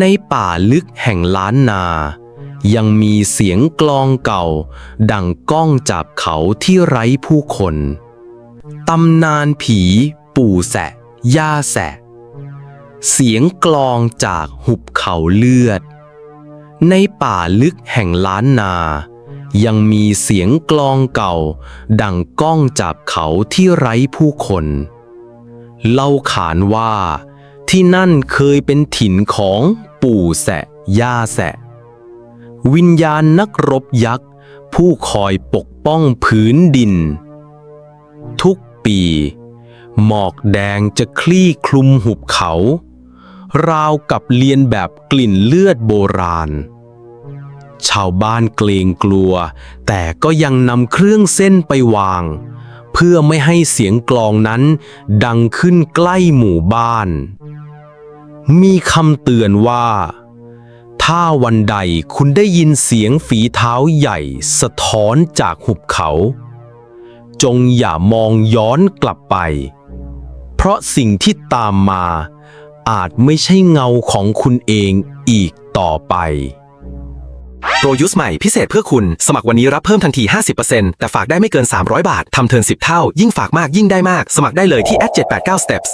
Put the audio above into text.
ในป่าลึกแห่งล้านนา ยังมีเสียงกลองเก่า ดังก้องจากเขาที่ไร้ผู้คนตำนานผี ปู่แสะ ย่าแสะ เสียงกลองจากหุบเขาเลือด ในป่าลึกแห่งล้านนา ยังมีเสียงกลองเก่า ดังก้องจากเขาที่ไร้ผู้คน เล่าขานว่า ที่นั่นเคยเป็นถิ่นของปู่แสะย่าแสะ วิญญาณนักรบยักษ์ ผู้คอยปกป้องพื้นดิน ทุกปี หมอกแดงจะคลี่คลุมหุบเขา ราวกับเลียนแบบกลิ่นเลือดโบราณ ชาวบ้านเกรงกลัว แต่ก็ยังนำเครื่องเส้นไปวาง เพื่อไม่ให้เสียงกลองนั้นดังขึ้นใกล้หมู่บ้าน มีคำเตือนว่า ถ้าวันใดคุณได้ยินเสียงฝีเท้าใหญ่สะท้อนจากหุบเขา จงอย่ามองย้อนกลับไป เพราะสิ่งที่ตามมา อาจไม่ใช่เงาของคุณเองอีกต่อไปโปรยุสใหม่พิเศษเพื่อคุณ สมัครวันนี้รับเพิ่มทันที 50%แต่ฝากได้ไม่เกิน 300 บาท ทำเทิร์น10 เท่า ยิ่งฝากมากยิ่งได้มาก สมัครได้เลยที่ @789steps